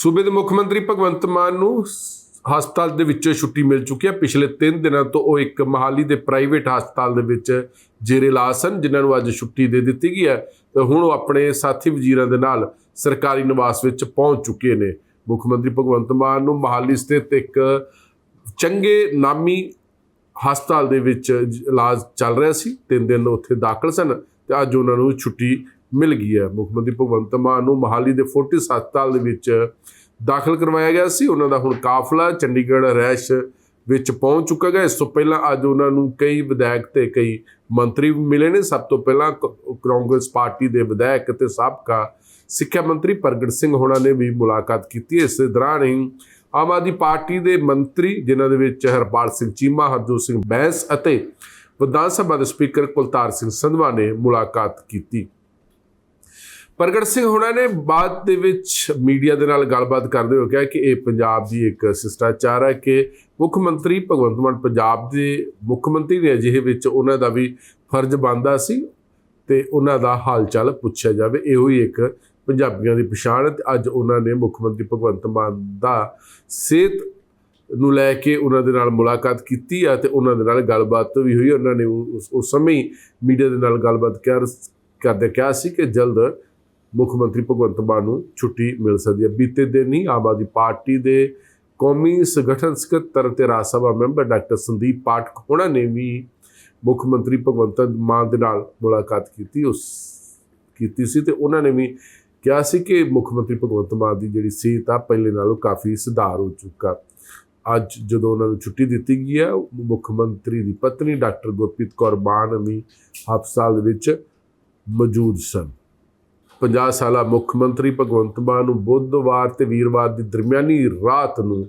ਸੂਬੇ ਦੇ ਮੁੱਖ ਮੰਤਰੀ ਭਗਵੰਤ ਮਾਨ ਨੂੰ ਹਸਪਤਾਲ ਦੇ ਵਿੱਚੋਂ ਛੁੱਟੀ ਮਿਲ ਚੁੱਕੀ ਹੈ। ਪਿਛਲੇ 3 ਦਿਨਾਂ ਤੋਂ ਉਹ ਇੱਕ ਮਹਾਲੀ ਦੇ ਪ੍ਰਾਈਵੇਟ ਹਸਪਤਾਲ ਦੇ ਵਿੱਚ ਜੇਰੇ ਇਲਾਜ ਸਨ, ਜਿਨ੍ਹਾਂ ਨੂੰ ਅੱਜ ਛੁੱਟੀ ਦੇ ਦਿੱਤੀ ਗਈ ਹੈ। ਤੇ ਹੁਣ ਉਹ ਆਪਣੇ ਸਾਥੀ ਵਜ਼ੀਰਾਂ ਦੇ ਨਾਲ ਸਰਕਾਰੀ ਨਿਵਾਸ ਵਿੱਚ ਪਹੁੰਚ ਚੁੱਕੇ ਨੇ। ਮੁੱਖ ਮੰਤਰੀ ਭਗਵੰਤ ਮਾਨ ਨੂੰ ਮਹਾਲੀ ਸਥਿਤ ਇੱਕ ਚੰਗੇ ਨਾਮੀ ਹਸਪਤਾਲ ਦੇ ਵਿੱਚ ਇਲਾਜ ਚੱਲ ਰਿਹਾ ਸੀ। ਤਿੰਨ ਦਿਨ ਉੱਥੇ ਦਾਖਲ ਸਨ ਤੇ ਅੱਜ ਉਹਨਾਂ ਨੂੰ ਛੁੱਟੀ ਮਿਲ ਗਈ ਹੈ। ਮੁੱਖ ਮੰਤਰੀ ਭਗਵੰਤ ਮਾਨ ਨੂੰ ਮਹਾਲੀ ਦੇ ਫੋਰਟਿਸ ਹਸਪਤਾਲ ਦੇ ਵਿੱਚ ਦਾਖਲ ਕਰਵਾਇਆ ਗਿਆ ਸੀ। ਉਹਨਾਂ ਦਾ ਹੁਣ ਕਾਫਲਾ ਚੰਡੀਗੜ੍ਹ ਰੈਸ਼ ਵਿੱਚ ਪਹੁੰਚ ਚੁੱਕਾ ਹੈ ਇਸ ਤੋਂ ਪਹਿਲਾਂ ਅੱਜ ਉਹਨਾਂ ਨੂੰ ਕਈ ਵਿਧਾਇਕ ਤੇ ਕਈ ਮੰਤਰੀ ਮਿਲੇ ਨੇ। ਸਭ ਤੋਂ ਪਹਿਲਾਂ ਕ- ਕਾਂਗਰਸ ਪਾਰਟੀ ਦੇ ਵਿਧਾਇਕ ਤੇ ਸਾਬਕਾ ਸਿੱਖਿਆ ਮੰਤਰੀ ਪ੍ਰਗਟ ਸਿੰਘ ਹੋਣਾ ਨੇ ਵੀ ਮੁਲਾਕਾਤ ਕੀਤੀ। ਇਸ ਦੌਰਾਨ ਹੀ ਆਮ ਆਦਮੀ ਪਾਰਟੀ ਦੇ ਮੰਤਰੀ, ਜਿਨ੍ਹਾਂ ਦੇ ਵਿੱਚ ਹਰਪਾਲ ਸਿੰਘ ਚੀਮਾ, ਹਰਜੋਤ ਸਿੰਘ ਬੈਂਸ ਅਤੇ ਵਿਧਾਨ ਸਭਾ ਦੇ ਸਪੀਕਰ ਕੁਲਤਾਰ ਸਿੰਘ ਸੰਧਵਾ ਨੇ ਮੁਲਾਕਾਤ ਕੀਤੀ। ਪ੍ਰਗਟ ਸਿੰਘ ਹੋਣਾ ਨੇ ਬਾਅਦ ਦੇ ਵਿੱਚ ਮੀਡੀਆ ਦੇ ਨਾਲ ਗੱਲਬਾਤ ਕਰਦੇ ਹੋਏ ਕਿਹਾ ਕਿ ਇਹ ਪੰਜਾਬ ਦੀ ਇੱਕ ਸਿਸ਼ਟਾਚਾਰ ਹੈ ਕਿ ਮੁੱਖ ਮੰਤਰੀ ਭਗਵੰਤ ਮਾਨ ਪੰਜਾਬ ਦੇ ਮੁੱਖ ਮੰਤਰੀ ਨੇ ਅਜਿਹੇ ਵਿੱਚ ਉਹਨਾਂ ਦਾ ਵੀ ਫਰਜ਼ ਬਣਦਾ ਸੀ ਤੇ ਉਹਨਾਂ ਦਾ ਹਾਲ ਚਾਲ ਪੁੱਛਿਆ ਜਾਵੇ। ਇਹੋ ਹੀ ਇੱਕ ਪੰਜਾਬੀਆਂ ਦੀ ਪਛਾਣ ਹੈ ਤੇ ਅੱਜ ਉਹਨਾਂ ਨੇ ਮੁੱਖ ਮੰਤਰੀ ਭਗਵੰਤ ਮਾਨ ਦਾ ਸਿਹਤ ਨੂੰ ਲੈ ਕੇ ਉਹਨਾਂ ਦੇ ਨਾਲ ਮੁਲਾਕਾਤ ਕੀਤੀ ਆ ਤੇ ਉਹਨਾਂ ਦੇ ਨਾਲ ਗੱਲਬਾਤ ਵੀ ਹੋਈ। ਉਹਨਾਂ ਨੇ ਉਸ ਉਸ ਸਮੇਂ ਹੀ ਮੀਡੀਆ ਦੇ ਨਾਲ ਗੱਲਬਾਤ ਕਰ ਕਰਦੇ ਕਿਹਾ ਸੀ ਕਿ ਜਲਦ ਮੁੱਖ ਮੰਤਰੀ ਭਗਵੰਤ ਮਾਨ ਨੂੰ ਛੁੱਟੀ ਮਿਲ ਸਕਦੀ ਹੈ। ਬੀਤੇ ਦਿਨ ਹੀ ਆਮ ਆਦਮੀ ਪਾਰਟੀ ਦੇ ਕੌਮੀ ਸੰਗਠਨ ਸਕੱਤਰ ਤੇ ਰਾਜ ਸਭਾ ਮੈਂਬਰ ਡਾਕਟਰ ਸੰਦੀਪ ਪਾਠਕ ਉਹਨਾਂ ਨੇ ਵੀ ਮੁੱਖ ਮੰਤਰੀ ਭਗਵੰਤ ਮਾਨ ਦੇ ਨਾਲ ਮੁਲਾਕਾਤ ਕੀਤੀ, ਉਸ ਕੀਤੀ ਸੀ ਤੇ ਉਹਨਾਂ ਨੇ ਵੀ ਕਿਹਾ ਸੀ ਕਿ ਮੁੱਖ ਮੰਤਰੀ ਭਗਵੰਤ ਮਾਨ ਦੀ ਜਿਹੜੀ ਸਿਹਤ ਆ, ਪਹਿਲੇ ਨਾਲੋਂ ਕਾਫੀ ਸੁਧਾਰ ਹੋ ਚੁੱਕਾ। ਅੱਜ ਜਦੋਂ ਉਹਨਾਂ ਨੂੰ ਛੁੱਟੀ ਦਿੱਤੀ ਗਈ ਹੈ, ਮੁੱਖ ਮੰਤਰੀ ਦੀ ਪਤਨੀ ਡਾਕਟਰ ਗੁਰਪ੍ਰੀਤ ਕੌਰ ਮਾਨ ਵੀ ਹਸਪਤਾਲ ਵਿੱਚ ਮੌਜੂਦ ਸਨ। 50 ਸਾਲਾ ਮੁੱਖ ਮੰਤਰੀ ਭਗਵੰਤ ਮਾਨ ਨੂੰ ਬੁੱਧਵਾਰ ਤੇ ਵੀਰਵਾਰ ਦੀ ਦਰਮਿਆਨੀ ਰਾਤ ਨੂੰ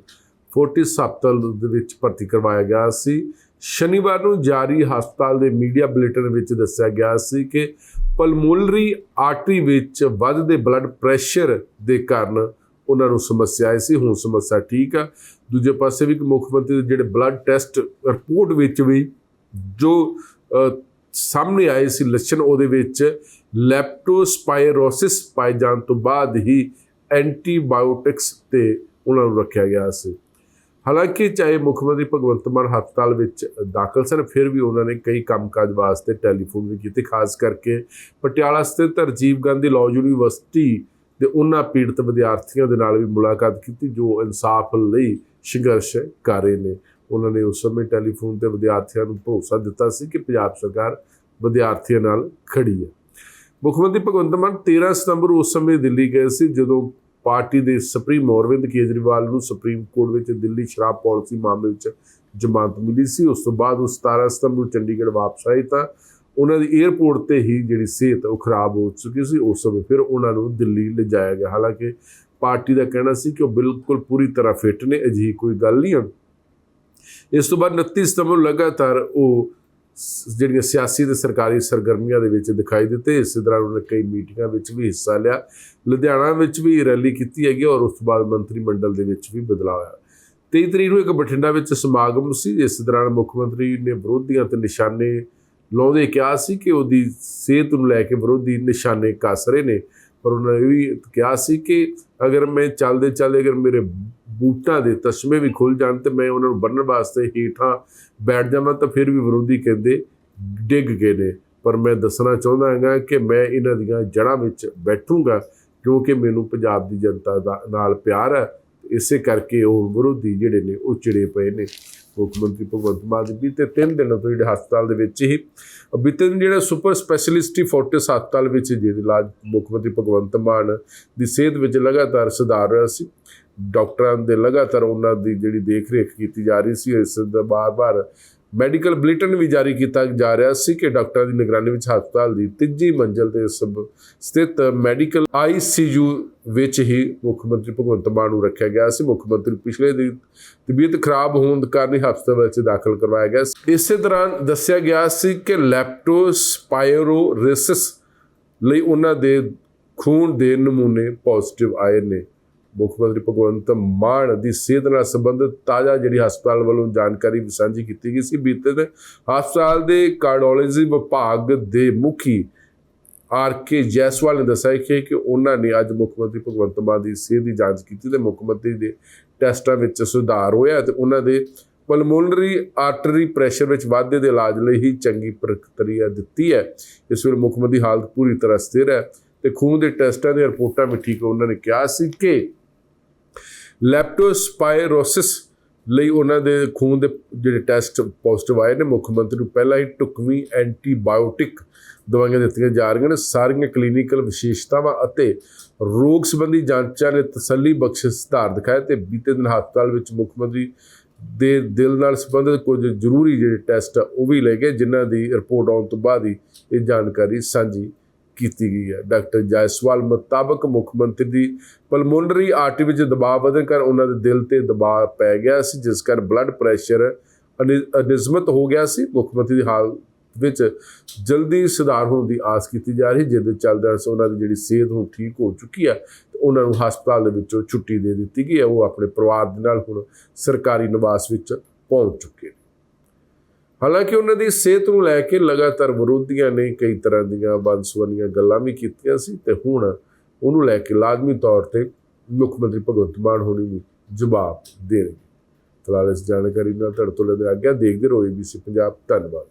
ਫੋਰਟਿਸ ਹਸਪਤਾਲ ਦੇ ਵਿੱਚ ਭਰਤੀ ਕਰਵਾਇਆ ਗਿਆ ਸੀ। ਸ਼ਨੀਵਾਰ ਨੂੰ ਜਾਰੀ ਹਸਪਤਾਲ ਦੇ ਮੀਡੀਆ ਬੁਲੇਟਿਨ ਵਿੱਚ ਦੱਸਿਆ ਗਿਆ ਸੀ ਕਿ ਪਲਮੋਨਰੀ ਆਰਟਰੀ ਵਿੱਚ ਵੱਧਦੇ ਬਲੱਡ ਪ੍ਰੈਸ਼ਰ ਦੇ ਕਾਰਨ ਉਹਨਾਂ ਨੂੰ ਸਮੱਸਿਆ ਆਈ ਸੀ। ਹੁਣ ਸਮੱਸਿਆ ਠੀਕ ਆ। ਦੂਜੇ ਪਾਸੇ ਵੀ ਮੁੱਖ ਮੰਤਰੀ ਦੇ ਜਿਹੜੇ ਬਲੱਡ ਟੈਸਟ ਰਿਪੋਰਟ ਵਿੱਚ ਵੀ ਜੋ ਸਾਹਮਣੇ ਆਏ ਸੀ ਲੱਛਣ, ਉਹਦੇ ਵਿੱਚ ਲੈਪਟੋਸਪਾਇਰੋਸਿਸ ਪਾਏ ਜਾਣ ਤੋਂ ਬਾਅਦ ਹੀ ਐਂਟੀਬਾਇਓਟਿਕਸ ਤੇ ਉਹਨਾਂ ਨੂੰ ਰੱਖਿਆ ਗਿਆ ਸੀ। ਹਾਲਾਂਕਿ ਚਾਹੇ ਮੁੱਖ ਮੰਤਰੀ ਭਗਵੰਤ ਮਾਨ ਹਸਪਤਾਲ ਵਿੱਚ ਦਾਖਲ ਸਨ, ਫਿਰ ਵੀ ਉਹਨਾਂ ਨੇ ਕਈ ਕੰਮਕਾਜ ਵਾਸਤੇ ਟੈਲੀਫੋਨ ਵੀ ਕੀਤੇ, ਖਾਸ ਕਰਕੇ ਪਟਿਆਲਾ ਸਥਿਤ ਰਾਜੀਵ ਗਾਂਧੀ ਲਾਅ ਯੂਨੀਵਰਸਿਟੀ ਦੇ ਉਹਨਾਂ ਪੀੜਤ ਵਿਦਿਆਰਥੀਆਂ ਦੇ ਨਾਲ ਵੀ ਮੁਲਾਕਾਤ ਕੀਤੀ, ਜੋ ਇਨਸਾਫ ਲਈ ਸੰਘਰਸ਼ ਕਰ ਰਹੇ ਨੇ। ਉਹਨਾਂ ਨੇ ਉਸ ਸਮੇਂ ਟੈਲੀਫੋਨ ਤੇ ਵਿਦਿਆਰਥੀਆਂ ਨੂੰ ਭਰੋਸਾ ਦਿੱਤਾ ਸੀ ਕਿ ਪੰਜਾਬ ਸਰਕਾਰ ਵਿਦਿਆਰਥੀਆਂ ਨਾਲ ਖੜੀ ਹੈ। ਮੁੱਖ ਮੰਤਰੀ ਭਗਵੰਤ ਮਾਨ 13 ਸਤੰਬਰ ਉਸ ਸਮੇਂ ਦਿੱਲੀ ਗਏ ਸੀ ਜਦੋਂ ਪਾਰਟੀ ਦੇ ਸੁਪਰੀਮ ਅਰਵਿੰਦ ਕੇਜਰੀਵਾਲ ਨੂੰ ਸੁਪਰੀਮ ਕੋਰਟ ਵਿੱਚ ਦਿੱਲੀ ਸ਼ਰਾਬ ਪਾਲਿਸੀ ਮਾਮਲੇ ਵਿੱਚ ਜ਼ਮਾਨਤ ਮਿਲੀ ਸੀ। ਉਸ ਤੋਂ ਬਾਅਦ ਉਹ 17 ਸਤੰਬਰ ਨੂੰ ਚੰਡੀਗੜ੍ਹ ਵਾਪਸ ਆਏ ਤਾਂ ਉਹਨਾਂ ਦੀ 에ਅਰਪੋਰਟ ਤੇ ਹੀ ਜਿਹੜੀ ਸਿਹਤ ਉਹ ਖਰਾਬ ਹੋ ਚੁੱਕੀ ਸੀ। ਉਸ ਸਮੇਂ ਫਿਰ ਉਹਨਾਂ ਨੂੰ ਦਿੱਲੀ ਲਿਜਾਇਆ ਗਿਆ। ਹਾਲਾਂਕਿ ਪਾਰਟੀ ਦਾ ਕਹਿਣਾ ਸੀ ਕਿ ਉਹ ਬਿਲਕੁਲ ਪੂਰੀ ਤਰ੍ਹਾਂ ਫਿੱਟ ਨੇ, ਅਜਿਹੀ ਕੋਈ ਗੱਲ ਨਹੀਂ ਹੈ ਇਸ ਤੋਂ ਬਾਅਦ 29 ਸਤੰਬਰ ਨੂੰ ਲਗਾਤਾਰ ਉਹ ਜਿਹੜੀਆਂ ਸਿਆਸੀ ਤੇ ਸਰਕਾਰੀ ਸਰਗਰਮੀਆਂ ਦੇ ਵਿੱਚ ਦਿਖਾਈ ਦਿੱਤੇ, ਇਸ ਦੌਰਾਨ ਉਹਨੇ ਕਈ ਮੀਟਿੰਗਾਂ ਵਿੱਚ ਵੀ ਹਿੱਸਾ ਲਿਆ। ਲੁਧਿਆਣਾ ਵਿੱਚ ਵੀ ਰੈਲੀ ਕੀਤੀ ਹੈਗੀ ਔਰ ਉਸ ਤੋਂ ਬਾਅਦ ਮੰਤਰੀ ਮੰਡਲ ਦੇ ਵਿੱਚ ਵੀ ਬਦਲਾਅ ਆਇਆ। 23 ਤਰੀਕ ਨੂੰ ਇੱਕ ਬਠਿੰਡਾ ਵਿੱਚ ਸਮਾਗਮ ਸੀ ਇਸ ਦੌਰਾਨ ਮੁੱਖ ਮੰਤਰੀ ਨੇ ਵਿਰੋਧੀਆਂ ਤੇ ਨਿਸ਼ਾਨੇ ਲਾਉਂਦੇ ਕਿਹਾ ਸੀ ਕਿ ਉਹਦੀ ਸਿਹਤ ਨੂੰ ਲੈ ਕੇ ਵਿਰੋਧੀ ਨਿਸ਼ਾਨੇ ਕੱਸ ਰਹੇ ਨੇ। ਪਰ ਉਹਨਾਂ ਨੇ ਇਹ ਵੀ ਕਿਹਾ ਸੀ ਕਿ ਅਗਰ ਮੈਂ ਚੱਲਦੇ ਚੱਲਦੇ ਅਗਰ ਮੇਰੇ ਬੂਟਾਂ ਦੇ ਤਸਮੇ ਵੀ ਖੁੱਲ ਜਾਣ ਤੇ ਮੈਂ ਉਹਨਾਂ ਨੂੰ ਬੰਨਣ ਵਾਸਤੇ ਹੀਠਾਂ ਬੈਠ ਜਾਵਾਂ ਤਾਂ ਫਿਰ ਵੀ ਵਿਰੋਧੀ ਕਹਿੰਦੇ ਡਿੱਗ ਗਏ ਨੇ। ਪਰ ਮੈਂ ਦੱਸਣਾ ਚਾਹੁੰਦਾ ਹਾਂਗਾ ਕਿ ਮੈਂ ਇਹਨਾਂ ਦੀਆਂ ਜੜ੍ਹਾਂ ਵਿੱਚ ਬੈਠੂੰਗਾ ਕਿਉਂਕਿ ਮੈਨੂੰ ਪੰਜਾਬ ਦੀ ਜਨਤਾ ਦਾ ਨਾਲ ਪਿਆਰ ਹੈ। ਇਸੇ ਕਰਕੇ ਉਹ ਵਿਰੋਧੀ ਜਿਹੜੇ ਨੇ, ਉਹ ਚਿੜੇ ਪਏ ਨੇ। ਮੁੱਖ ਮੰਤਰੀ ਭਗਵੰਤ ਮਾਨ ਦੇ ਬੀਤੇ ਤਿੰਨ ਦਿਨਾਂ ਤੋਂ ਜਿਹੜੇ ਹਸਪਤਾਲ ਦੇ ਵਿੱਚ ਹੀ ਬੀਤੇ ਦਿਨ ਜਿਹੜਾ ਸੁਪਰ ਸਪੈਸ਼ਲਿਸਟੀ ਫੋਰਟਿਸ ਹਸਪਤਾਲ ਵਿੱਚ ਜਿਹਦੇ ਇਲਾਜ ਮੁੱਖ ਮੰਤਰੀ ਭਗਵੰਤ ਮਾਨ ਦੀ ਸਿਹਤ ਵਿੱਚ ਲਗਾਤਾਰ ਸੁਧਾਰ ਰਿਹਾ ਸੀ। ਡਾਕਟਰਾਂ ਦੇ ਲਗਾਤਾਰ ਉਹਨਾਂ ਦੀ ਜਿਹੜੀ ਦੇਖ ਰੇਖ ਕੀਤੀ ਜਾ ਰਹੀ ਸੀ, ਇਸ ਦਾ ਬਾਰ-ਬਾਰ ਮੈਡੀਕਲ ਬੁਲੇਟਿਨ ਵੀ ਜਾਰੀ ਕੀਤਾ ਜਾ ਰਿਹਾ ਸੀ ਕਿ ਡਾਕਟਰਾਂ ਦੀ ਨਿਗਰਾਨੀ ਵਿੱਚ ਹਸਪਤਾਲ ਦੀ ਤੀਜੀ ਮੰਜ਼ਲ ਤੇ ਸਬ, ਸਥਿਤ ਮੈਡੀਕਲ ਆਈਸੀਯੂ ਵਿੱਚ ਹੀ ਮੁੱਖ ਮੰਤਰੀ ਭਗਵੰਤ ਮਾਨ ਨੂੰ ਰੱਖਿਆ ਗਿਆ ਸੀ ਮੁੱਖ ਮੰਤਰੀ ਪਿਛਲੇ ਦਿਨ ਤਬੀਅਤ ਖਰਾਬ ਹੋਣ ਕਾਰਨ ਹੀ ਹਸਪਤਾਲ ਵਿੱਚ ਦਾਖਲ ਕਰਵਾਇਆ ਗਿਆ ਸੀ। ਇਸੇ ਦੌਰਾਨ ਦੱਸਿਆ ਗਿਆ ਸੀ ਕਿ ਲੈਪਟੋਸਪਾਇਰੋਰਿਸਿਸ ਲਈ ਉਹਨਾਂ ਦੇ ਖੂਨ ਦੇ ਨਮੂਨੇ ਪੋਜ਼ਿਟਿਵ ਆਏ ਨੇ ਮੁੱਖ ਮੰਤਰੀ ਭਗਵੰਤ ਮਾਨ ਦੀ ਸਿਹਤ ਨਾਲ ਸੰਬੰਧਿਤ ਤਾਜ਼ਾ ਜਿਹੜੀ ਹਸਪਤਾਲ ਵੱਲੋਂ ਜਾਣਕਾਰੀ ਵੀ ਸਾਂਝੀ ਕੀਤੀ ਗਈ ਸੀ, ਬੀਤੇ ਦਿਨ ਹਸਪਤਾਲ ਦੇ ਕਾਰਡੀਓਲੋਜੀ ਵਿਭਾਗ ਦੇ ਮੁਖੀ ਆਰ ਕੇ ਜੈਸਵਾਲ ਨੇ ਦੱਸਿਆ ਕਿ ਕਿ ਉਹਨਾਂ ਨੇ ਅੱਜ ਮੁੱਖ ਮੰਤਰੀ ਭਗਵੰਤ ਮਾਨ ਦੀ ਸਿਹਤ ਦੀ ਜਾਂਚ ਕੀਤੀ ਤੇ ਮੁੱਖ ਮੰਤਰੀ ਦੇ ਟੈਸਟਾਂ ਵਿੱਚ ਸੁਧਾਰ ਹੋਇਆ ਤੇ ਉਹਨਾਂ ਦੇ ਪਲਮੋਨਰੀ ਆਰਟਰੀ ਪ੍ਰੈਸ਼ਰ ਵਿੱਚ ਵਾਧੇ ਦੇ ਇਲਾਜ ਲਈ ਹੀ ਚੰਗੀ ਪ੍ਰਕਿਰਿਆ ਦਿੱਤੀ ਹੈ। ਇਸ ਵੇਲੇ ਮੁੱਖ ਮੰਤਰੀ ਹਾਲਤ ਪੂਰੀ ਤਰ੍ਹਾਂ ਸਥਿਰ ਹੈ ਤੇ ਖੂਨ ਦੇ ਟੈਸਟਾਂ ਦੀਆਂ ਰਿਪੋਰਟਾਂ ਵੀ ਠੀਕ ਉਹਨਾਂ ਨੇ ਕਿਹਾ ਸੀ ਕਿ ਲੈਪਟੋਸਪਾਇਰੋਸਿਸ ਲਈ ਉਹਨਾਂ ਦੇ ਖੂਨ ਦੇ ਜਿਹੜੇ ਟੈਸਟ ਪੋਜ਼ਿਟਿਵ ਆਏ ਨੇ ਮੁੱਖ ਮੰਤਰੀ ਨੂੰ ਪਹਿਲਾਂ ਹੀ ਟੁਕਵੀਂ ਐਂਟੀਬਾਇਓਟਿਕ ਦਵਾਈਆਂ ਦਿੱਤੀਆਂ ਜਾ ਰਹੀਆਂ ਨੇ ਸਾਰੀਆਂ ਕਲੀਨਿਕਲ ਵਿਸ਼ੇਸ਼ਤਾਵਾਂ ਅਤੇ ਰੋਗ ਸੰਬੰਧੀ ਜਾਂਚਾਂ ਨੇ ਤਸੱਲੀ ਬਖਸ਼ ਸੁਧਾਰ ਦਿਖਾਇਆ ਤੇ ਬੀਤੇ ਦਿਨ ਹਸਪਤਾਲ ਵਿੱਚ ਮੁੱਖ ਮੰਤਰੀ ਦੇ ਦਿਲ ਨਾਲ ਸੰਬੰਧਿਤ ਕੁਝ ਜ਼ਰੂਰੀ ਜਿਹੜੇ ਟੈਸਟ ਆ, ਉਹ ਵੀ ਲੈ ਗਏ ਜਿਨ੍ਹਾਂ ਦੀ ਰਿਪੋਰਟ ਆਉਣ ਤੋਂ ਬਾਅਦ ਹੀ ਇਹ ਜਾਣਕਾਰੀ ਸਾਂਝੀ ਕੀਤੀ ਗਈ ਹੈ। ਡਾਕਟਰ ਜਾਇਸਵਾਲ ਮੁਤਾਬਕ ਮੁੱਖ ਮੰਤਰੀ ਦੀ ਪਲਮੋਨਰੀ ਆਰਟਰੀ ਵਿੱਚ ਦਬਾਅ ਵਧਣ ਕਾਰਨ ਉਹਨਾਂ ਦੇ ਦਿਲ ਤੇ ਦਬਾਅ ਪੈ ਗਿਆ ਸੀ, ਜਿਸ ਕਾਰਨ ਬਲੱਡ ਪ੍ਰੈਸ਼ਰ ਅਨਿ- ਅਨਿਯਮਿਤ ਹੋ ਗਿਆ ਸੀ। ਮੁੱਖ ਮੰਤਰੀ ਦੀ ਹਾਲ ਵਿੱਚ ਜਲਦੀ ਸੁਧਾਰ ਹੋਣ ਦੀ ਆਸ ਕੀਤੀ ਜਾ ਰਹੀ, ਜਿਹਦੇ ਚੱਲਦਿਆਂ ਉਹਨਾਂ ਦੀ ਜਿਹੜੀ ਸਿਹਤ ਹੁਣ ਠੀਕ ਹੋ ਚੁੱਕੀ ਹੈ, ਤੇ ਉਹਨਾਂ ਨੂੰ ਹਸਪਤਾਲ ਦੇ ਵਿੱਚੋਂ ਛੁੱਟੀ ਦੇ ਦਿੱਤੀ ਗਈ ਹੈ। ਉਹ ਆਪਣੇ ਪਰਿਵਾਰ ਦੇ ਨਾਲ ਹੁਣ ਸਰਕਾਰੀ ਨਿਵਾਸ ਵਿੱਚ ਪਹੁੰਚ ਚੁੱਕੇ ਨੇ। ਹਾਲਾਂਕਿ ਉਹਨਾਂ ਦੀ ਸਿਹਤ ਨੂੰ ਲੈ ਕੇ ਲਗਾਤਾਰ ਵਿਰੋਧੀਆਂ ਨੇ ਕਈ ਤਰ੍ਹਾਂ ਦੀਆਂ ਬੰਸਵਨੀਆਂ ਗੱਲਾਂ ਵੀ ਕੀਤੀਆਂ ਸੀ ਤੇ ਹੁਣ ਉਹਨੂੰ ਲੈ ਕੇ ਲਾਜ਼ਮੀ ਤੌਰ ਤੇ ਮੁੱਖ ਮੰਤਰੀ ਭਗਵੰਤ ਮਾਨ ਹੋਣੀ ਵੀ ਜਵਾਬ ਦੇਣਗੇ ਫਿਲਹਾਲ ਇਸ ਜਾਣਕਾਰੀ ਨਾਲ ਤੁਹਾਡੇ ਤੋਂ ਲੈਂਦੇ ਆਗਿਆ ਦੇਖਦੇ ਰਹੋ ABC ਪੰਜਾਬ। ਧੰਨਵਾਦ।